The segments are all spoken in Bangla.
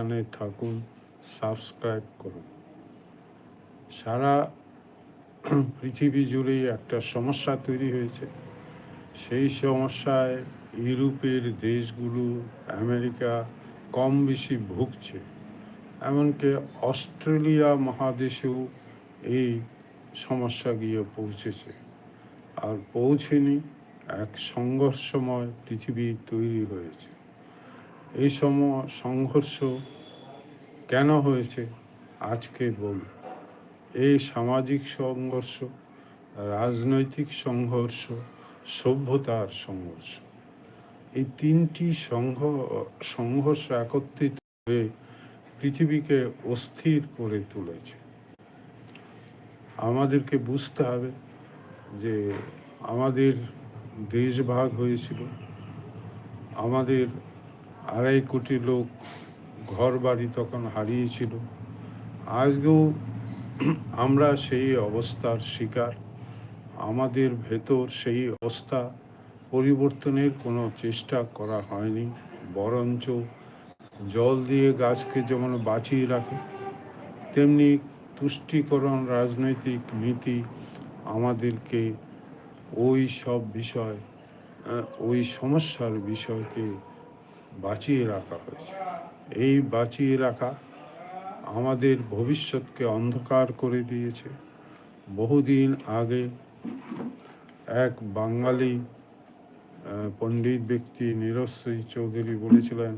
যেখানে থাকুন, সাবস্ক্রাইব করুন। সারা পৃথিবী জুড়েই একটা সমস্যা তৈরি হয়েছে। সেই সমস্যায় ইউরোপের দেশগুলো, আমেরিকা কম বেশি ভুগছে। এমনকি অস্ট্রেলিয়া মহাদেশেও এই সমস্যা গিয়ে পৌঁছেছে। আর পৌঁছেনি এক সংঘর্ষময় পৃথিবী তৈরি হয়েছে। এই সময় সংঘর্ষ কেন হয়েছে? আজকে বলব এই সামাজিক সংঘর্ষ, রাজনৈতিক সংঘর্ষ, সভ্যতার সংঘর্ষ, এই তিনটি সংঘ, সংঘর্ষ একত্রিত হয়ে পৃথিবীকে অস্থির করে তুলেছে। আমাদেরকে বুঝতে হবে যে আমাদের দেশ ভাগ হয়েছিল, আমাদের আড়াই কোটি লোক ঘর বাড়ি তখন হারিয়েছিল। আজকেও আমরা সেই অবস্থার শিকার। আমাদের ভেতর সেই অবস্থা পরিবর্তনের কোনো চেষ্টা করা হয়নি, বরঞ্চ জল দিয়ে গাছকে যেমন বাঁচিয়ে রাখে, তেমনি তুষ্টিকরণ রাজনৈতিক নীতি আমাদেরকে ওই সব বিষয় ওই সমস্যার বিষয়কে বাঁচিয়ে রাখা হয়েছে। এই বাঁচিয়ে রাখা আমাদের ভবিষ্যৎকে অন্ধকার করে দিয়েছে। বহুদিন আগে এক বাঙালি পণ্ডিত ব্যক্তি নিরশ্রী চৌধুরী বলেছিলেন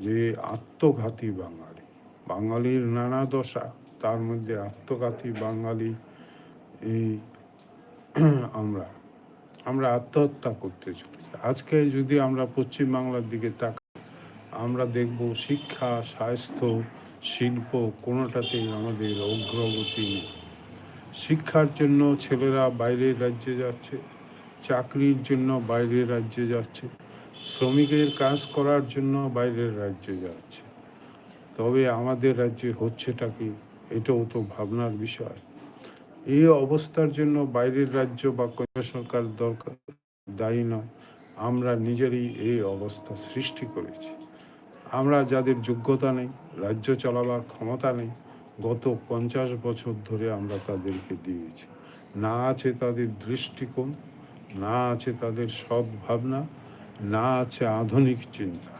যে, আত্মঘাতী বাঙালি। বাঙালির নানা দশা, তার মধ্যে আত্মঘাতী বাঙালি এই আমরা। আমরা আত্মহত্যা করতে চলেছি আজকে যদি আমরা পশ্চিম বাংলার দিকে তাকাই, আমরা দেখব শিক্ষা, স্বাস্থ্য, শিল্প কোনোটাতেই আমাদের অগ্রগতি নেই। শিক্ষার জন্য ছেলেরা বাইরের রাজ্যে যাচ্ছে, চাকরির জন্য বাইরের রাজ্যে যাচ্ছে, শ্রমিকের কাজ করার জন্য বাইরের রাজ্যে যাচ্ছে। তবে আমাদের রাজ্যে হচ্ছেটা কি, এটাও তো ভাবনার বিষয়। এই অবস্থার জন্য বাইরের রাজ্য বা কেন্দ্র সরকার দরকার, দায়ী নয়। আমরা নিজেরই এই অবস্থা সৃষ্টি করেছি। আমরা যাদের যোগ্যতা নেই, রাজ্য চালাবার ক্ষমতা নেই, গত পঞ্চাশ বছর ধরে আমরা তাদেরকে দিয়েছি। না আছে তাদের দৃষ্টিকোণ, না আছে তাদের সৎ ভাবনা, না আছে আধুনিক চিন্তা।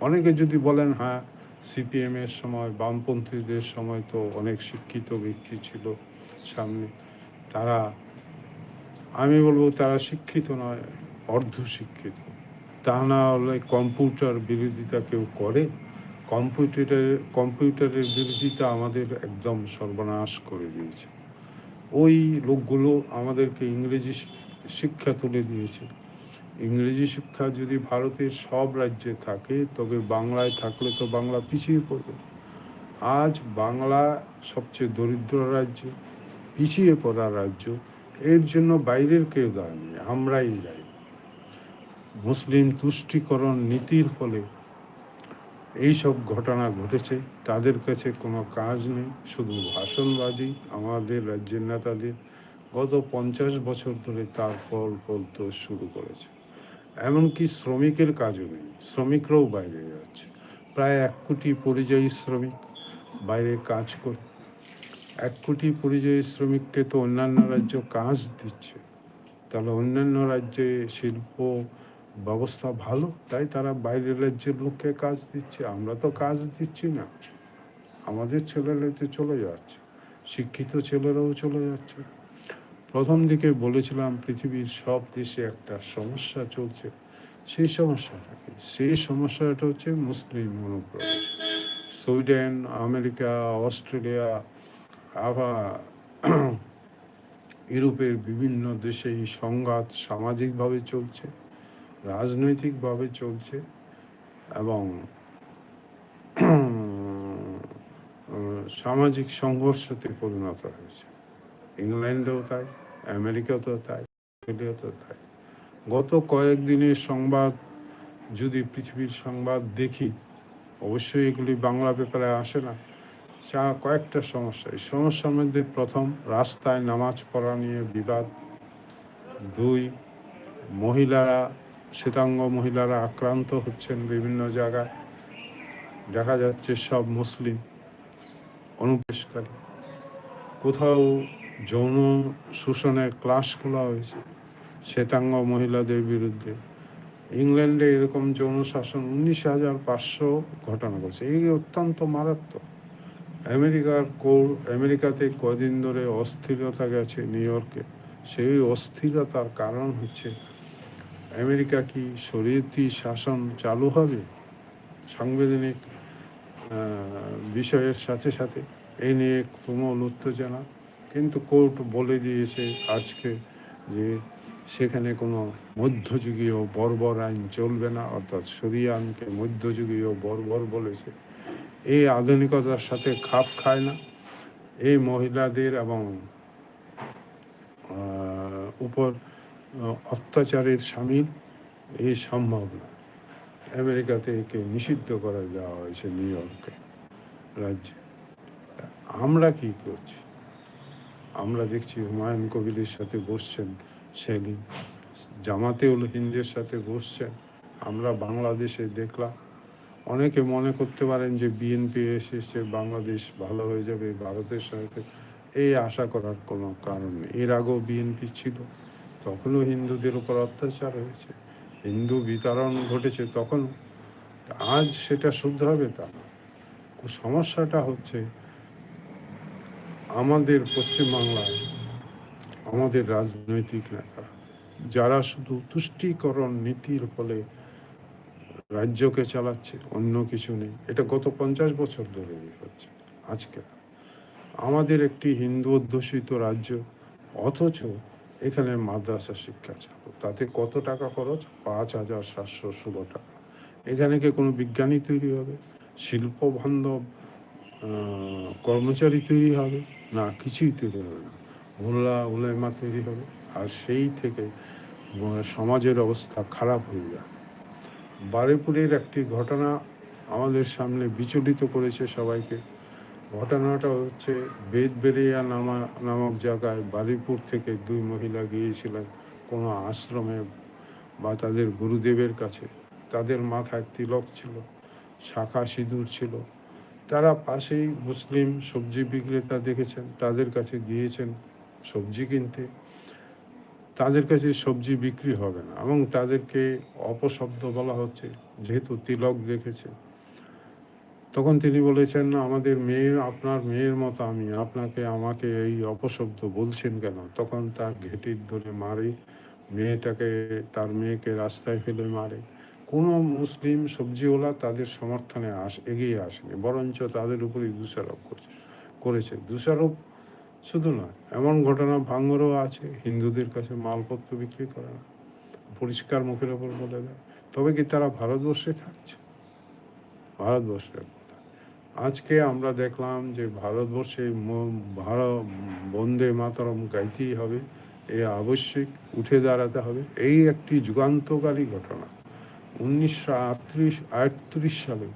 অনেকে যদি বলেন হ্যাঁ সিপিএমের সময়, বামপন্থীদের সময় তো অনেক শিক্ষিত ব্যক্তি ছিল সামনে। তারা, আমি বলব, তারা শিক্ষিত নয়। অর্ধ শিক্ষিত তা না হলে কম্পিউটার বিরোধিতা কেউ করে? কম্পিউটারের কম্পিউটারের বিরোধিতা আমাদের একদম সর্বনাশ করে দিয়েছে। ওই লোকগুলো আমাদেরকে ইংরেজি শিক্ষা তুলে দিয়েছে। ইংরেজি শিক্ষা যদি ভারতের সব রাজ্যে থাকে, তবে বাংলায় থাকলে তো বাংলা পিছিয়ে পড়বে। আজ বাংলা সবচেয়ে দরিদ্র রাজ্য, পিছিয়ে পড়া রাজ্য, এর জন্য বাইরের কেউ দায় নেই, আমরাই দায়ী। মুসলিম তুষ্টিকরণ নীতির ফলে এই সব ঘটনা ঘটেছে। তাদের কাছে কোনো কাজ নেই, শুধু ভাষণবাজি আমাদের রাজ্যের নেতাদের। গত পঞ্চাশ বছর ধরে তার ফল ফলতে শুরু করেছে। এমনকি শ্রমিকের কাজও নেই, শ্রমিকরাও বাইরে যাচ্ছে। প্রায় এক কোটি পরিযায়ী শ্রমিক বাইরে কাজ করে, এক কোটি পরিযায়ী শ্রমিককে তো অন্যান্য রাজ্য কাজ দিচ্ছে। তাহলে অন্যান্য রাজ্যে শিল্প ব্যবস্থা ভালো, তাই তারা বাইরের রাজ্যের লোককে কাজ দিচ্ছে। আমরা তো কাজ দিচ্ছি না। আমাদের ছেলেরা তো চলে যাচ্ছে। শিক্ষিত ছেলেরাও চলে যাচ্ছে। প্রথম দিকে বলেছিলাম, পৃথিবীর সব দেশে একটা সমস্যা চলছে। সেই সমস্যাটা কি সেই সমস্যাটা হচ্ছে মুসলিম অনুপ্রবেশ। সুইডেন, আমেরিকা, অস্ট্রেলিয়া, আবার ইউরোপের বিভিন্ন দেশে এই সংঘাত সামাজিকভাবে চলছে। রাজনৈতিকভাবে চলছে এবং সামাজিক সংঘর্ষতে পরিণত হয়েছে। ইংল্যান্ডেও তাই, আমেরিকাতেও তাই, অস্ট্রেলিয়াতেও তাই। গত কয়েকদিনের সংবাদ, যদি পৃথিবীর সংবাদ দেখি, অবশ্যই এগুলি বাংলা পেপারে আসে না। যা কয়েকটা সমস্যা। এই সমস্যার মধ্যে প্রথম, রাস্তায় নামাজ পড়া নিয়ে বিবাদ। দুই, মহিলারা শ্বেতাঙ্গ মহিলারা আক্রান্ত হচ্ছেন বিভিন্ন জায়গায়। দেখা যাচ্ছে সব মুসলিম অনুপ্রবেশকারী। কোথাও যৌন শোষণের ক্লাস খোলা হয়েছে শ্বেতাঙ্গ মহিলাদের বিরুদ্ধে। ইংল্যান্ডে এরকম যৌন শাসন উনিশ হাজার পাঁচশো ঘটনা ঘটছে এই অত্যন্ত মারাত্মক। আমেরিকার কোর, আমেরিকাতে কদিন ধরে অস্থিরতা গেছে নিউ ইয়র্কে। সেই অস্থিরতার কারণ হচ্ছে আমেরিকা কি শরীয়তি শাসন চালু হবে? সাংবিধানিক বিষয়ের সাথে সাথে। এই নিয়ে তুমুল উত্তেজনা। কিন্তু কোর্ট বলে দিয়েছে আজকে যে সেখানে কোনো মধ্যযুগীয় বর্বর আইন চলবে না, অর্থাৎ সরিয়া আইনকে মধ্যযুগীয় বর্বর বলেছে। এই আধুনিকতার সাথে খাপ খায় না। এই মহিলাদের এবং উপর অত্যাচারের সামিল এই সম্ভব না। আমেরিকাতে একে নিষিদ্ধ করা দেওয়া হয়েছে নিউ ইয়র্কে রাজ্যে। আমরা কি করছি? আমরা দেখছি হুমায়ুন কবিরের সাথে বসছেন সেলিম, জামাতেউল হিন্দের সাথে বসছেন। আমরা বাংলাদেশে দেখলাম, অনেকে মনে করতে পারেন যে বিএনপি এসেছে, বাংলাদেশ ভালো হয়ে যাবে, ভারতের সাথে। এই আশা করার কোনো কারণ নেই। এর আগেও বিএনপি ছিল। তখনও হিন্দুদের উপর অত্যাচার হয়েছে। হিন্দু বিতরণ ঘটেছে তখন আজ সেটা শুধরাবে তা। সমস্যাটা হচ্ছে আমাদের পশ্চিমবাংলায় আমাদের রাজনৈতিক নেতা যারা শুধু তুষ্টিকরণ নীতির ফলে রাজ্যকে চালাচ্ছে, অন্য কিছু নেই। এটা গত পঞ্চাশ বছর ধরে হচ্ছে আজকে। আমাদের একটি হিন্দু অধ্যুষিত রাজ্য, অথচ এখানে মাদ্রাসা শিক্ষা চালু তাতে কত টাকা খরচ? পাঁচ হাজার সাতশো ষোলো টাকা। এখানে কি কোনো বিজ্ঞানী তৈরি হবে? শিল্প বান্ধব কর্মচারী তৈরি হবে? না, কিছুই তৈরি হবে না। মোল্লা উলেমা তৈরি হবে। আর সেই থেকে সমাজের অবস্থা খারাপ হয়ে যায় বারেপুরের একটি ঘটনা আমাদের সামনে বিচলিত করেছে সবাইকে। ঘটনাটা হচ্ছে বেদবেরিয়া নামা নামক জায়গায় বারিপুর থেকে দুই মহিলা গিয়েছিলেন কোনো আশ্রমে বা তাদের গুরুদেবের কাছে। তাদের মাথায় তিলক ছিল, শাখা সিঁদুর ছিল। তারা পাশেই মুসলিম সবজি বিক্রেতা দেখেছেন, তাদের কাছে গিয়েছেন সবজি কিনতে। তাদের কাছে সবজি বিক্রি হবে না এবং তাদেরকে অপশব্দ বলা হচ্ছে, যেহেতু তিলক দেখেছে। তখন তিনি বলেছেন, আমাদের মেয়ের, আপনার মেয়ের মতো আমি আপনাকে, আমাকে এই অপশব্দ বলছেন কেন? তখন তার ঘেটির ধরে মারে, মেয়েটাকে, তার মেয়েকে রাস্তায় ফেলে মারে। কোনো মুসলিম সবজিওয়ালা তাদের সমর্থনে আস, এগিয়ে আসেনি, বরঞ্চ তাদের উপরেই দোষারোপ করছে, করেছে। দোষারোপ শুধু নয়, এমন ঘটনা ভাঙ্গরও আছে, হিন্দুদের কাছে মালপত্র বিক্রি করে না, পরিষ্কার মুখের ওপর বলে দেয়। তবে কি তারা ভারতবর্ষে থাকছে? ভারতবর্ষের কথা আজকে আমরা দেখলাম যে ভারতবর্ষে ভারত বন্দে মাতরম গাইতেই হবে। এ আবশ্যিক উঠে দাঁড়াতে হবে। এই একটি যুগান্তকারী ঘটনা। উনিশশো আটত্রিশ সালে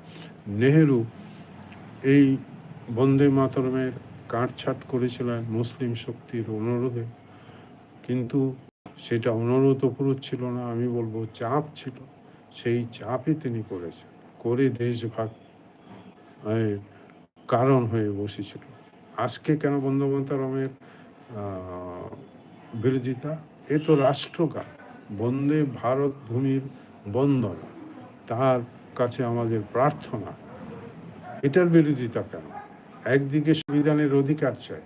নেহেরু এই বন্দে মাতরমের কাটছাট করেছিলেন মুসলিম শক্তির অনুরোধে। কিন্তু সেটা অনুরোধ পুরুষ ছিল না, আমি বলব চাপ ছিল। সেই চাপই তিনি করেছেন। করে দেশভাগ কারণ হয়ে বসেছিল। আজকে কেন বন্দে মাতরমের আহ, বিরোধিতা? এ তো রাষ্ট্রকার বন্দে ভারত ভূমির বন্দনা। তার কাছে আমাদের প্রার্থনা। এটার বিরোধিতা কেন? একদিকে সংবিধানের অধিকার চাই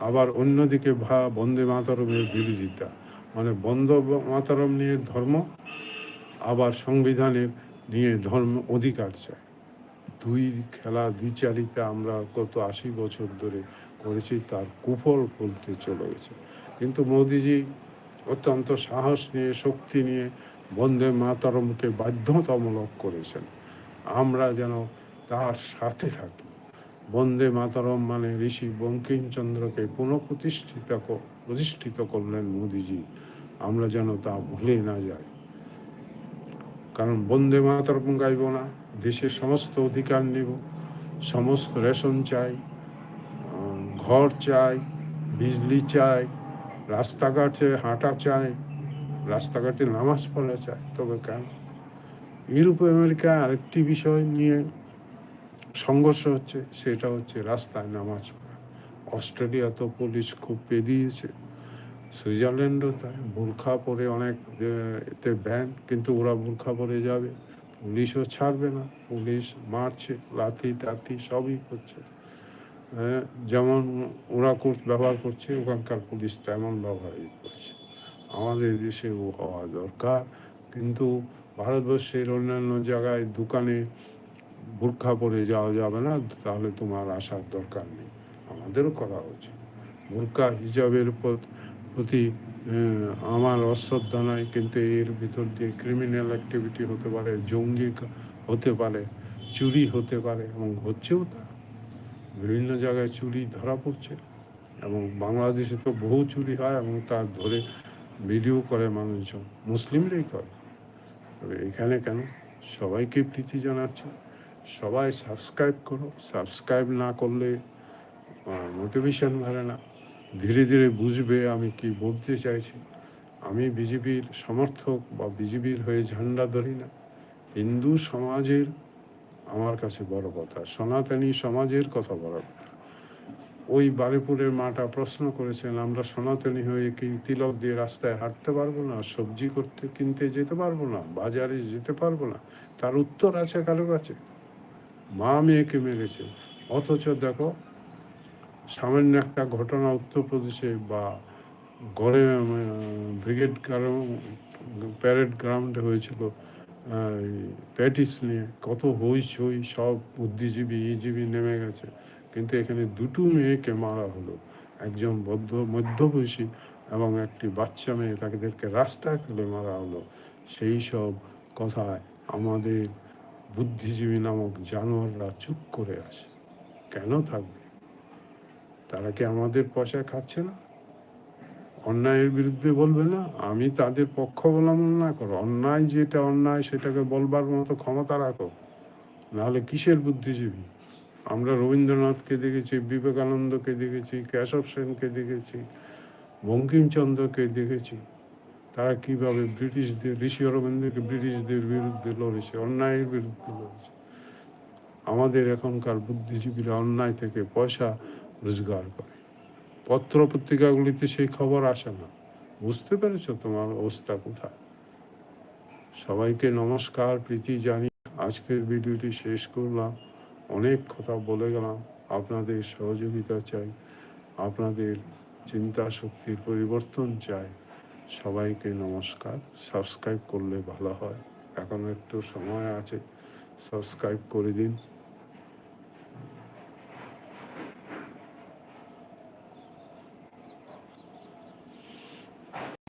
আবার অন্যদিকে ভা বন্দে মাতরমের বিরোধিতা। মানে বন্দে মাতারম নিয়ে ধর্ম আবার সংবিধানের নিয়ে ধর্ম অধিকার চাই। দুই খেলা দ্বিচারিতা আমরা গত আশি বছর ধরে করেছি, তার কুফল বলতে চলে গেছে। কিন্তু মোদিজি অত্যন্ত সাহস নিয়ে, শক্তি নিয়ে বন্দে মাতরমকে বাধ্যতামূলক করেছেন। আমরা যেন তার সাথে থাকি। বন্দে মাতরম মানে ঋষি বঙ্কিমচন্দ্রকে পুনঃপ্রতিষ্ঠিত প্রতিষ্ঠিত করলেন মোদিজি। আমরা যেন তা ভুলে না যাই। কারণ বন্দে মাতরম গাইব না। দেশের সমস্ত অধিকার নেব, সমস্ত রেশন চাই ঘর চাই, বিজলি চাই, রাস্তাঘাটে হাঁটা চাই, রাস্তাঘাটে নামাজ পড়া চাই। তবে কেন? ইউরোপ আমেরিকা আরেকটি বিষয় নিয়ে সংঘর্ষ হচ্ছে, সেটা হচ্ছে রাস্তায় নামাজ পড়া। অস্ট্রেলিয়া তো পুলিশ খুব পেদিয়েছে, সুইজারল্যান্ডও তাই। বোরখা পরে অনেক এতে ব্যান কিন্তু ওরা বোরখা পরে যাবে। পুলিশও ছাড়বে না পুলিশ মারছে লাথি টাথি সবই করছে। হ্যাঁ, যেমন ওরা ব্যবহার করছে ওখানকার পুলিশ তেমন ব্যবহারই করছে। আমাদের দেশে ও হওয়া দরকার কিন্তু ভারতবর্ষের অন্যান্য জায়গায় দোকানে বোরখা পরে যাওয়া যাবে না তাহলে তোমার আসার দরকার নেই। আমাদেরও করা উচিত। বোরখা হিজাবের প্রতি আমার অশ্রদ্ধা নয় কিন্তু এর ভিতর দিয়ে ক্রিমিনাল অ্যাক্টিভিটি হতে পারে, জঙ্গি হতে পারে, চুরি হতে পারে এবং হচ্ছেও তা। বিভিন্ন জায়গায় চুরি ধরা পড়ছে এবং বাংলাদেশে তো বহু চুরি হয় এবং তার ধরে ভিডিও করে মানুষজন, মুসলিমরাই করে। তবে এখানে কেন? সবাইকে প্রীতি জানাচ্ছে। সবাই সাবস্ক্রাইব করো। সাবস্ক্রাইব না করলে মোটিভেশন বাড়ে না। ধীরে ধীরে বুঝবে আমি কি বলতে চাইছি। আমি বিজেপির সমর্থক বা বিজেপির হয়ে ঝান্ডা ধরি না। হিন্দু সমাজের আমার কাছে বড় কথা, সনাতনী সমাজের কথা বড় কথা। ওই বারেপুরের মাটা প্রশ্ন করেছেন, আমরা সনাতনী হয়ে কি তিলক দিয়ে রাস্তায় হাঁটতে পারব না, সবজি করতে, কিনতে যেতে পারব না, বাজারে যেতে পারব না? তার উত্তর আছে, কারও কাছে? মা মেয়েকে মেরেছে। অথচ দেখো সামান্য একটা ঘটনা উত্তরপ্রদেশে বা গড়ে ব্রিগেড প্যারেড গ্রাউন্ডে হয়েছিল প্যাটিস নিয়ে কত হইচই সব বুদ্ধিজীবী, ইজীবী নেমে গেছে। কিন্তু এখানে দুটো মেয়েকে মারা হলো, একজন বদ্ধ, মধ্যবয়সী এবং একটি বাচ্চা মেয়ে, তাদেরকে রাস্তায় ফেলে মারা হলো। সেই সব কথায় আমাদের বুদ্ধিজীবী নামক জানোয়াররা চুপ করে আসে কেন থাকবে? তারা কি আমাদের পয়সায় খাচ্ছে না? অন্যায়ের বিরুদ্ধে বলবে না? আমি তাদের পক্ষ অবলম্বন না করো। অন্যায় যেটা অন্যায়, সেটাকে বলবার মতো ক্ষমতা রাখো। নাহলে কিসের বুদ্ধিজীবী? আমরা রবীন্দ্রনাথকে দেখেছি, বিবেকানন্দকে দেখেছি, কেশব সেনকে দেখেছি, বঙ্কিমচন্দ্রকে দেখেছি। তারা কীভাবে ব্রিটিশদের, ঋষি অরবিন্দকে ব্রিটিশদের বিরুদ্ধে লড়েছে, অন্যায়ের বিরুদ্ধে লড়েছে? আমাদের এখনকার বুদ্ধিজীবীরা অন্যায় থেকে পয়সা রোজগার করে। পত্র পত্রিকাগুলিতে সেই খবর আসে না। বুঝতে পেরেছ তোমার অবস্থা কোথায়? সবাইকে নমস্কার, প্রীতি জানি আজকের ভিডিওটি শেষ করলাম। অনেক কথা বলে গেলাম। আপনাদের সহযোগিতা চাই। আপনাদের চিন্তা শক্তির পরিবর্তন চাই। সবাইকে নমস্কার। সাবস্ক্রাইব করলে ভালো হয়। এখন একটু সময় আছে। সাবস্ক্রাইব করে দিন।